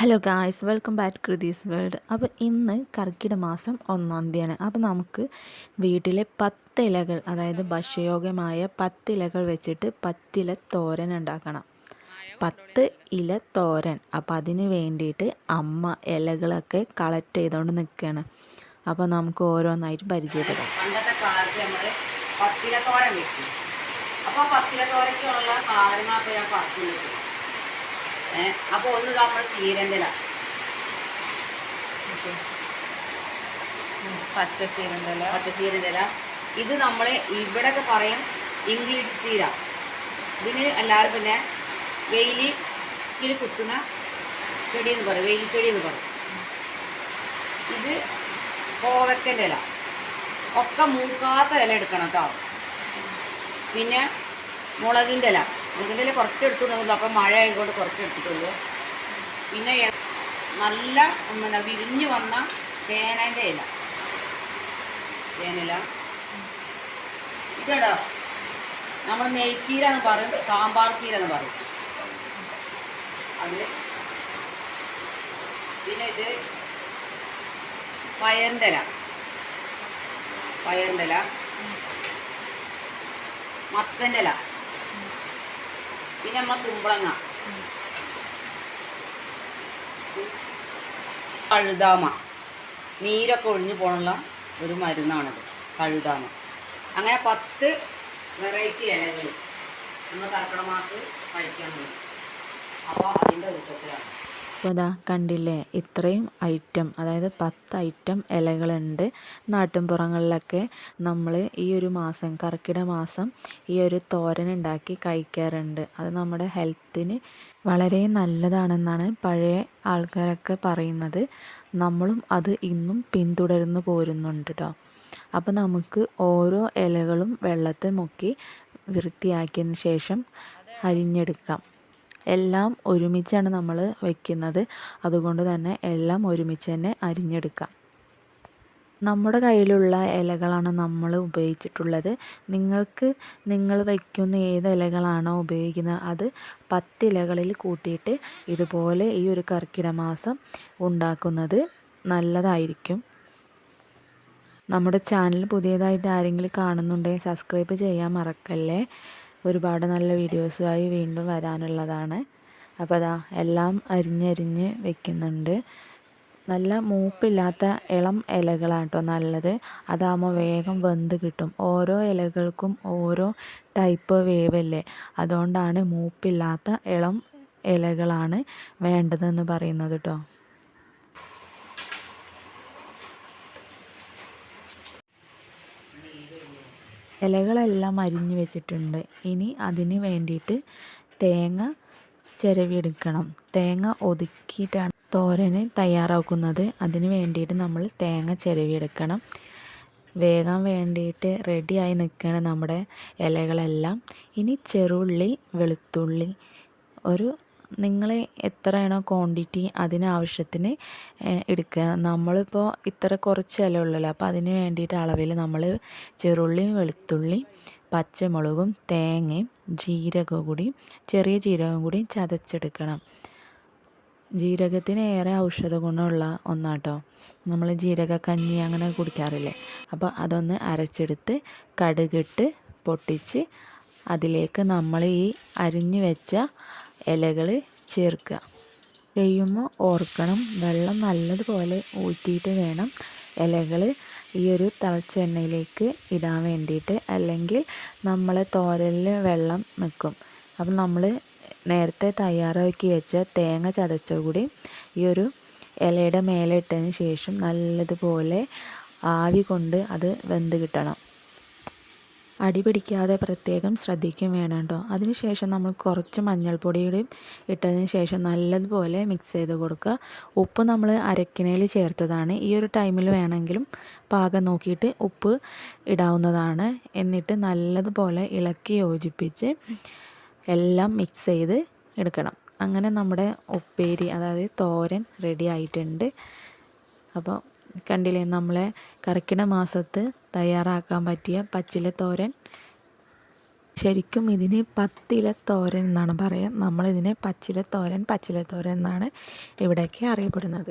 Hello guys welcome back Krithi's world അപ്പോൾ ഇന്ന് കർക്കിട മാസം ഒന്നാം തീയതിയാണ്. അപ്പോൾ നമുക്ക് വീട്ടിലെ പത്ത് ഇലകൾ അതായത് ഭക്ഷ്യയോഗ്യമായ പത്ത് ഇലകൾ വെച്ചിട്ട് പത്തില തോരൻ ഉണ്ടാക്കണം. പത്ത് ഇല തോരൻ. അപ്പോൾ അതിന് വേണ്ടിയിട്ട് അമ്മ ഇലകളൊക്കെ കളക്ട് ചെയ്തുകൊണ്ട് നിൽക്കുകയാണ് അപ്പോൾ നമുക്ക് ഓരോന്നായിട്ട് പരിചയപ്പെടാം. നമ്മൾ പത്തിലത്തോരൻ വെക്കും. അപ്പോൾ പത്തിലത്തോരയ്ക്കുള്ള സാധനങ്ങളൊക്കെ ഞാൻ പറഞ്ഞു അപ്പോൾ ഒന്ന് നമ്മൾ ചീരന്റെ ഇല പച്ച ഇല ഇത് നമ്മൾ ഇവിടെയൊക്കെ പറയും ഇംഗ്ലീഷ് ചീര. ഇതിന് എല്ലാവരും പിന്നെ വെയിലിൽ കുത്തുന്ന ചെടി എന്ന് പറയും വെയിൽ ചെടി എന്ന് പറയും. ഇത് കോവക്കന്റെ ഇല ഒക്കെ മൂക്കാത്ത ഇല എടുക്കണം കേട്ടോ പിന്നെ മുളകിന്റെ ഇല മുളകിന്റെ ഇല കുറച്ച് എടുത്തുള്ളൂ അപ്പം മഴ ആയതുകൊണ്ട് കുറച്ച് എടുത്തിട്ടുള്ളൂ പിന്നെ നല്ല പിന്നെ വിരിഞ്ഞു വന്ന ചേനേന്റെ ഇല. ചേനില ഇതടോ. നമ്മൾ നെയ്ച്ചീര എന്ന് പറയും സാമ്പാർ ചീര എന്ന് പറയും. അത്. പിന്നെ ഇത് പയറിന്റെ ഇല. പയറിന്റെ ഇല. മത്തന്റെ ഇല. പിന്നെ നമ്മൾ കുമ്പളങ്ങ. കഴുതാമ. നീരൊക്കെ ഒഴിഞ്ഞു പോകാനുള്ള ഒരു മരുന്നാണിത് കഴുതാമ. അങ്ങനെ പത്ത് വെറൈറ്റി ഇലകൾ നമ്മൾ കർക്കിടമാക്ക് കഴിക്കാൻ വേണ്ടി അപ്പോൾ അതിന്റെ ഒരുക്കത്തിലാണ്. അപ്പോൾ അതാ കണ്ടില്ലേ? ഇത്രയും ഐറ്റം അതായത് പത്ത് ഐറ്റം ഇലകളുണ്ട്. നാട്ടിൻപുറങ്ങളിലൊക്കെ നമ്മൾ ഈ ഒരു മാസം കർക്കിട മാസം ഈ ഒരു തോരൻ ഉണ്ടാക്കി കഴിക്കാറുണ്ട്. അത് നമ്മുടെ ഹെൽത്തിന് വളരെ നല്ലതാണെന്നാണ് പഴയ ആൾക്കാരൊക്കെ പറയുന്നത്. നമ്മളും അത് ഇന്നും പിന്തുടർന്നു പോരുന്നുണ്ട് കേട്ടോ അപ്പോൾ നമുക്ക് ഓരോ ഇലകളും വെള്ളത്തിൽ മുക്കി വൃത്തിയാക്കിയതിന് ശേഷം അരിഞ്ഞെടുക്കാം. എല്ലാം ഒരുമിച്ചാണ് നമ്മൾ വെക്കുന്നത്. അതുകൊണ്ട് തന്നെ എല്ലാം ഒരുമിച്ച് തന്നെ അരിഞ്ഞെടുക്കാം. നമ്മുടെ കയ്യിലുള്ള ഇലകളാണ് നമ്മൾ ഉപയോഗിച്ചിട്ടുള്ളത്. നിങ്ങൾക്ക് നിങ്ങൾ വയ്ക്കുന്ന ഏത് ഇലകളാണോ ഉപയോഗിക്കുന്നത് അത് പത്തിലകളിൽ കൂട്ടിയിട്ട് ഇതുപോലെ ഈ ഒരു കർക്കിടമാസം ഉണ്ടാക്കുന്നത് നല്ലതായിരിക്കും. നമ്മുടെ ചാനൽ പുതിയതായിട്ട് ആരെങ്കിലും കാണുന്നുണ്ടെങ്കിൽ സബ്സ്ക്രൈബ് ചെയ്യാൻ മറക്കല്ലേ? ഒരുപാട് നല്ല വീഡിയോസുമായി വീണ്ടും വരാനുള്ളതാണ്. അപ്പോൾ അതാ എല്ലാം അരിഞ്ഞരിഞ്ഞ് വെക്കുന്നുണ്ട്. നല്ല മൂപ്പില്ലാത്ത ഇളം ഇലകളാട്ടോ നല്ലത്. അതാകുമ്പോൾ വേഗം വെന്ത് കിട്ടും. ഓരോ ഇലകൾക്കും ഓരോ ടൈപ്പ് വേവല്ലേ? അതുകൊണ്ടാണ് മൂപ്പില്ലാത്ത ഇളം ഇലകളാണ് വേണ്ടതെന്ന് പറയുന്നത് കേട്ടോ. ഇലകളെല്ലാം അരിഞ്ഞു വെച്ചിട്ടുണ്ട്. ഇനി അതിന് വേണ്ടിയിട്ട് തേങ്ങ ചിരവിയെടുക്കണം. തേങ്ങ ഒതുക്കിയിട്ടാണ് തോരന് തയ്യാറാക്കുന്നത്. അതിന് വേണ്ടിയിട്ട് നമ്മൾ തേങ്ങ ചിരവിയെടുക്കണം. വേഗം വേണ്ടിയിട്ട് റെഡിയായി നിൽക്കുകയാണ് നമ്മുടെ ഇലകളെല്ലാം. ഇനി ചെറുള്ളി വെളുത്തുള്ളി ഒരു നിങ്ങൾ എത്രയാണോ ക്വാണ്ടിറ്റി അതിനാവശ്യത്തിന് എടുക്കുക. നമ്മളിപ്പോൾ ഇത്ര കുറച്ച് ഇല ഉള്ളല്ലോ അപ്പോൾ അതിന് വേണ്ടിയിട്ട് അളവിൽ നമ്മൾ ചെറുള്ളിയും വെളുത്തുള്ളിയും പച്ചമുളകും തേങ്ങയും ജീരകവും കൂടി ചെറിയ ജീരകവും കൂടി ചതച്ചെടുക്കണം. ജീരകത്തിന് ഏറെ ഔഷധ ഗുണമുള്ള ഒന്നാട്ടോ. നമ്മൾ ജീരക കഞ്ഞി അങ്ങനെ കുടിക്കാറില്ലേ? അപ്പോൾ അതൊന്ന് അരച്ചെടുത്ത് കടുകിട്ട് പൊട്ടിച്ച് അതിലേക്ക് നമ്മൾ ഈ അരിഞ്ഞു വെച്ച ഇലകൾ ചേർക്കുക. ചെയ്യുമ്പോൾ ഓർക്കണം വെള്ളം നല്ലതുപോലെ ഊറ്റിയിട്ട് വേണം ഇലകൾ ഈ ഒരു തിളച്ച എണ്ണയിലേക്ക് ഇടാൻ വേണ്ടിയിട്ട്. അല്ലെങ്കിൽ നമ്മളെ തോരലിൽ വെള്ളം നിൽക്കും. അപ്പം നമ്മൾ നേരത്തെ തയ്യാറാക്കി വെച്ച തേങ്ങ ചതച്ച കൂടി ഈ ഒരു ഇലയുടെ മേലെ ഇട്ടതിന് ശേഷം നല്ലതുപോലെ ആവി കൊണ്ട് അത് വെന്ത് കിട്ടണം. അടി പിടിക്കാതെ പ്രത്യേകം ശ്രദ്ധിക്കും വേണം കേട്ടോ. അതിനുശേഷം നമ്മൾ കുറച്ച് മഞ്ഞൾപ്പൊടിയുടെയും ഇട്ടതിന് ശേഷം നല്ലതുപോലെ മിക്സ് ചെയ്ത് കൊടുക്കുക. ഉപ്പ് നമ്മൾ അരക്കിനയിൽ ചേർത്തതാണ്. ഈ ഒരു ടൈമിൽ വേണമെങ്കിലും പാകം നോക്കിയിട്ട് ഉപ്പ് ഇടാവുന്നതാണ്. എന്നിട്ട് നല്ലതുപോലെ ഇളക്കി യോജിപ്പിച്ച് എല്ലാം മിക്സ് ചെയ്ത് എടുക്കണം. അങ്ങനെ നമ്മുടെ ഉപ്പേരി അതായത് തോരൻ റെഡി ആയിട്ടുണ്ട്. അപ്പോൾ കണ്ടില്ലേ നമ്മളെ കർക്കിട മാസത്ത് തയ്യാറാക്കാൻ പറ്റിയ പച്ചില തോരൻ? ശരിക്കും ഇതിന് പത്തില തോരൻ എന്നാണ് പറയുക നമ്മളിതിനെ പച്ചില തോരൻ പച്ചില തോരൻ എന്നാണ് ഇവിടെയൊക്കെ അറിയപ്പെടുന്നത്.